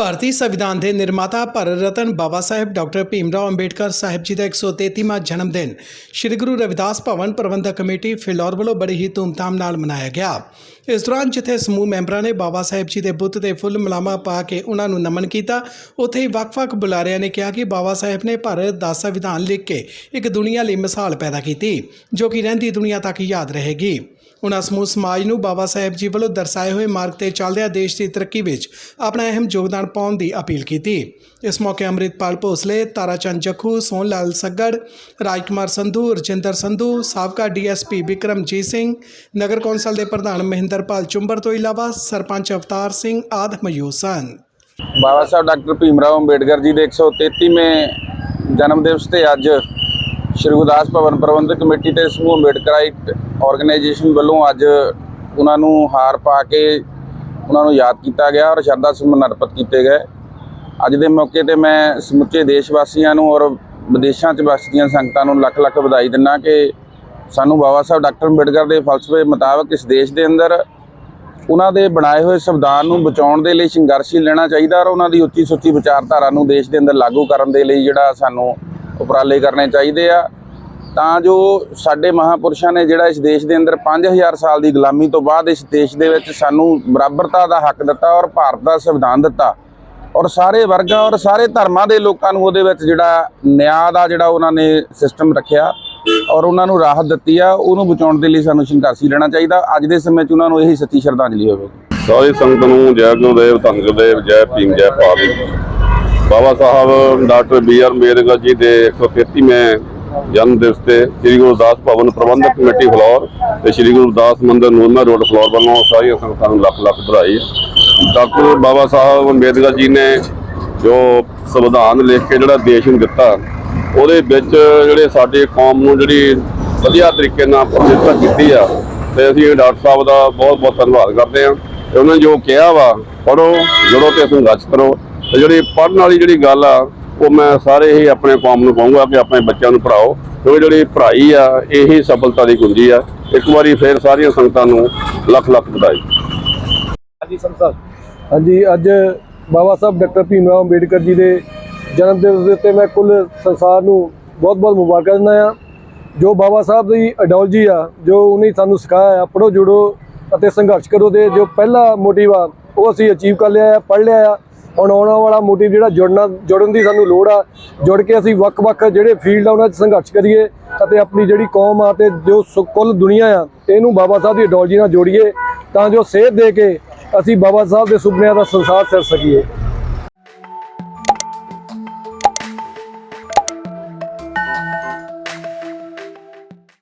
ਭਾਰਤੀ ਸੰਵਿਧਾਨ ਦੇ ਨਿਰਮਾਤਾ ਭਾਰਤ ਰਤਨ ਬਾਬਾ ਸਾਹਿਬ, ਡਾਕਟਰ ਭੀਮਰਾਓ ਅੰਬੇਡਕਰ ਸਾਹਿਬ ਜੀ ਦਾ 133ਵਾਂ ਜਨਮ ਦਿਨ ਸ੍ਰੀ ਗੁਰੂ ਰਵਿਦਾਸ ਭਵਨ ਪ੍ਰਬੰਧਕ ਕਮੇਟੀ ਫਿਲੌਰ ਵੱਲੋਂ ਬੜੀ ਹੀ ਧੂਮਧਾਮ ਨਾਲ ਮਨਾਇਆ ਗਿਆ। ਇਸ ਦੌਰਾਨ ਜਿੱਥੇ ਸਮੂਹ ਮੈਂਬਰਾਂ ਨੇ ਬਾਬਾ ਸਾਹਿਬ ਜੀ ਦੇ ਬੁੱਤ ਤੇ ਫੁੱਲ ਮਲਾਮਾ ਪਾ ਕੇ ਉਹਨਾਂ ਨੂੰ ਨਮਨ ਕੀਤਾ, ਉੱਥੇ ਹੀ ਵੱਖ-ਵੱਖ ਬੁਲਾਰਿਆਂ ਨੇ ਕਿਹਾ ਕਿ ਬਾਬਾ ਸਾਹਿਬ ਨੇ ਭਾਰਤ ਦਾ ਸੰਵਿਧਾਨ ਲਿਖ ਕੇ ਇੱਕ ਦੁਨੀਆ ਲਈ ਮਿਸਾਲ ਪੈਦਾ ਕੀਤੀ, ਜੋ ਕਿ ਰਹਿੰਦੀ ਦੁਨੀਆ ਤੱਕ ਯਾਦ ਰਹੇਗੀ। ਉਹਨਾਂ ਸਮੂਹ ਸਮਾਜ ਨੂੰ ਬਾਬਾ ਸਾਹਿਬ ਜੀ ਵੱਲੋਂ ਦਰਸਾਏ ਹੋਏ ਮਾਰਗ ਤੇ ਚੱਲਦਿਆਂ ਦੇਸ਼ ਦੀ ਤਰੱਕੀ ਵਿੱਚ ਆਪਣਾ ਅਹਿਮ ਯੋਗਦਾਨ ਪਾਉਣ ਦੀ ਅਪੀਲ ਕੀਤੀ। ਇਸ ਮੌਕੇ ਅੰਮ੍ਰਿਤਪਾਲ ਭੋਸਲੇ, ਤਾਰਾਚੰਦ ਜੱਖੂ ਸੋਹਣ ਲਾਲ ਸੱਗੜ, ਰਾਜਕੁਮਾਰ ਸੰਧੂ, ਰਜਿੰਦਰ ਸੰਧੂ, ਸਾਬਕਾ ਡੀਐਸਪੀ ਵਿਕਰਮਜੀਤ ਸਿੰਘ, ਨਗਰ ਕੌਂਸਲ ਦੇ ਪ੍ਰਧਾਨ ਮਹਿੰਦਰਪਾਲ ਚੁੰਬਰ ਤੋਂ ਇਲਾਵਾ ਸਰਪੰਚ ਅਵਤਾਰ ਸਿੰਘ ਆਦਿ ਮੌਜੂਦ ਸਨ। ਬਾਬਾ ਸਾਹਿਬ, ਡਾਕਟਰ ਭੀਮ ਰਾਓ ਅੰਬੇਡਕਰ ਜੀ ਦੇ 133ਵੇਂ ਜਨਮ ਦਿਵਸ ਤੇ ਅੱਜ ਸ਼੍ਰੀ ਗੁਰਦਾਸ ਭਵਨ ਪ੍ਰਬੰਧਕ ਕਮੇਟੀ ਤੇ ਸਮੂਹ ਅੰਬੇਡਕਰਾਈਟ ਆਰਗੇਨਾਈਜੇਸ਼ਨ ਵੱਲੋਂ ਅੱਜ ਉਹਨਾਂ ਨੂੰ ਹਾਰ ਪਾ ਕੇ ਉਹਨਾਂ ਨੂੰ ਯਾਦ ਕੀਤਾ ਗਿਆ ਔਰ ਸ਼ਰਧਾ ਸੁਮਨ ਅਰਪਿਤ ਕੀਤੇ ਗਏ। ਅੱਜ ਦੇ ਮੌਕੇ ਤੇ ਮੈਂ ਸਮੁੱਚੇ ਦੇਸ਼ ਵਾਸੀਆਂ ਨੂੰ ਔਰ ਵਿਦੇਸ਼ਾਂ 'ਚ ਵਸਦੀਆਂ ਸੰਗਤਾਂ ਨੂੰ ਲੱਖ ਲੱਖ ਵਧਾਈ ਦਿੰਦਾ ਕਿ ਸਾਨੂੰ ਬਾਬਾ ਸਾਹਿਬ ਡਾਕਟਰ ਅੰਬੇਡਕਰ ਦੇ ਫਲਸਫੇ ਮੁਤਾਬਕ ਇਸ ਦੇਸ਼ ਦੇ ਅੰਦਰ ਉਹਨਾਂ ਦੇ ਬਣਾਏ ਹੋਏ ਸੰਵਿਧਾਨ ਨੂੰ ਬਚਾਉਣ ਦੇ ਲਈ ਸੰਘਰਸ਼ ਲੈਣਾ ਚਾਹੀਦਾ ਔਰ ਉਹਨਾਂ ਦੀ ਉੱਚੀ ਸੁੱਚੀ ਵਿਚਾਰਧਾਰਾ ਨੂੰ ਦੇਸ਼ ਦੇ ਅੰਦਰ ਲਾਗੂ ਕਰਨ ਦੇ ਲਈ ਜਿਹੜਾ ਸਾਨੂੰ ਉਪਰਾਲੇ ਕਰਨੇ ਚਾਹੀਦੇ ਆ। ਤਾਂ ਜੋ ਸਾਡੇ ਮਹਾਪੁਰਸ਼ਾਂ ਨੇ ਜਿਹੜਾ ਇਸ ਦੇਸ਼ ਦੇ ਅੰਦਰ 5000 ਸਾਲ ਦੀ ਗੁਲਾਮੀ ਤੋਂ ਬਾਅਦ ਇਸ ਦੇਸ਼ ਦੇ ਵਿੱਚ ਸਾਨੂੰ ਬਰਾਬਰਤਾ ਦਾ ਹੱਕ ਦਿੱਤਾ ਔਰ ਭਾਰਤ ਦਾ ਸੰਵਿਧਾਨ ਦਿੱਤਾ। ਔਰ ਸਾਰੇ ਵਰਗਾਂ ਔਰ ਸਾਰੇ ਧਰਮਾਂ ਦੇ ਲੋਕਾਂ ਨੂੰ ਉਹਦੇ ਵਿੱਚ ਜਿਹੜਾ ਨਿਆਂ ਦਾ ਜਿਹੜਾ ਉਹਨਾਂ ਨੇ ਸਿਸਟਮ ਰੱਖਿਆ ਔਰ ਉਹਨਾਂ ਨੂੰ ਰਾਹਤ ਦਿੱਤੀ ਆ, ਉਹਨੂੰ ਬਚਾਉਣ ਦੇ ਲਈ ਸਾਨੂੰ ਸੰਘਰਸ਼ੀ ਲੈਣਾ ਚਾਹੀਦਾ। ਅੱਜ ਦੇ ਸਮੇਂ 'ਚ ਉਹਨਾਂ ਨੂੰ ਇਹੀ ਸੱਚੀ ਸ਼ਰਧਾਂਜਲੀ ਹੋਵੇਗੀ। ਸਾਰੇ ਸੰਗਤ ਨੂੰ ਜੈ ਗੁਰਦੇਵ, ਧੰਨ ਗੁਰਦੇਵ, ਜੈ ਭੀਮ, ਜੈ Bharat Baba Sahib, doctor B R Ambedkar ji ਦੇ 133ਵੇਂ ਜਨਮ ਦਿਵਸ ਤੇ ਸ੍ਰੀ ਗੁਰਦਾਸ ਭਵਨ ਪ੍ਰਬੰਧਕ ਕਮੇਟੀ ਫਲੋਰ ਤੇ ਸ੍ਰੀ ਗੁਰਦਾਸ ਮੰਦਰ ਨੂਰਮਾ ਰੋਡ ਫਲੋਰ ਵੱਲੋਂ ਸਾਰੀਆਂ ਸੰਗਤਾਂ ਨੂੰ ਲੱਖ ਲੱਖ ਵਧਾਈ। ਡਾਕਟਰ ਬਾਬਾ ਸਾਹਿਬ ਅੰਬੇਦਕਰ ਜੀ ਨੇ ਜੋ ਸੰਵਿਧਾਨ ਲਿਖ ਕੇ ਜਿਹੜਾ ਦੇਸ਼ ਨੂੰ ਦਿੱਤਾ, ਉਹਦੇ ਵਿੱਚ ਜਿਹੜੇ ਸਾਡੇ ਕੌਮ ਨੂੰ ਜਿਹੜੀ ਵਧੀਆ ਤਰੀਕੇ ਨਾਲ ਪ੍ਰਤੀਨਿਧਤਾ ਕੀਤੀ ਆ, ਤੇ ਅਸੀਂ ਡਾਕਟਰ ਸਾਹਿਬ ਦਾ ਬਹੁਤ ਬਹੁਤ ਧੰਨਵਾਦ ਕਰਦੇ ਹਾਂ। ਤੇ ਉਹਨਾਂ ਨੇ ਜੋ ਕਿਹਾ ਵਾ ਪੜੋ ਜੁੜੋ ਤੇ ਸੰਘਰਸ਼ ਕਰੋ। ਤੇ ਜਿਹੜੀ ਪੜਨ ਵਾਲੀ ਜਿਹੜੀ ਗੱਲ ਆ ਉਹ ਮੈਂ ਸਾਰੇ ਹੀ ਆਪਣੇ ਕੌਮ ਨੂੰ ਕਹੂੰਗਾ ਕਿ ਆਪਣੇ ਬੱਚਿਆਂ ਨੂੰ ਪੜਾਓ ਕਿਉਂਕਿ ਜਿਹੜੀ ਪੜ੍ਹਾਈ ਆ ਇਹੀ ਸਫਲਤਾ ਦੀ ਕੁੰਜੀ ਆ। ਇੱਕ ਵਾਰੀ ਫੇਰ ਸਾਰੀਆਂ ਸੰਗਤਾਂ ਨੂੰ ਲੱਖ ਲੱਖ ਵਧਾਈ। ਹਾਂਜੀ ਅੱਜ ਬਾਬਾ ਸਾਹਿਬ ਡਾਕਟਰ ਭੀਮ ਰਾਓ ਅੰਬੇਡਕਰ ਜੀ ਦੇ ਜਨਮ ਦਿਵਸ ਦੇ ਉੱਤੇ ਮੈਂ ਕੁੱਲ ਸੰਸਾਰ ਨੂੰ ਬਹੁਤ-ਬਹੁਤ ਮੁਬਾਰਕਾਂ ਦਿੰਦਾ ਆ ਜੋ ਬਾਬਾ ਸਾਹਿਬ ਦੀ ਆਈਡੀਓਲੋਜੀ ਆ ਜੋ ਉਹਨੇ ਸਾਨੂੰ ਸਿਖਾਇਆ ਆ ਪੜੋ ਜੁੜੋ ਅਤੇ ਸੰਘਰਸ਼ ਕਰੋ ਦੇ ਜੋ ਪਹਿਲਾ ਮੋਟਿਵ ਆ ਉਹ ਅਸੀਂ ਅਚੀਵ ਕਰ ਲਿਆ ਆ ਪੜ ਲਿਆ ਆ। ਹੁਣ ਆਉਣ ਵਾਲਾ ਮੋਟਿਵ ਜਿਹੜਾ ਜੁੜਨਾ ਜੁੜਨ ਦੀ ਸਾਨੂੰ ਲੋੜ ਆ, ਜੁੜ ਕੇ ਅਸੀਂ ਵੱਖ-ਵੱਖ ਜਿਹੜੇ ਫੀਲਡ ਆ ਉਹਨਾਂ 'ਚ ਸੰਘਰਸ਼ ਕਰੀਏ, ਅਤੇ ਆਪਣੀ ਜਿਹੜੀ ਕੌਮ ਆ ਤੇ ਜੋ ਸੁ- ਕੁੱਲ ਦੁਨੀਆ ਆ, ਇਹਨੂੰ ਬਾਬਾ ਸਾਹਿਬ ਦੀ ਆਈਡੀਓਲੋਜੀ ਨਾਲ ਜੋੜੀਏ, ਤਾਂ ਜੋ ਸੇਧ ਦੇ ਕੇ ਅਸੀਂ ਬਾਬਾ ਸਾਹਿਬ ਦੇ ਸੁਪਨਿਆਂ ਦਾ ਸੰਸਾਰ ਸਿਰ ਸਕੀਏ।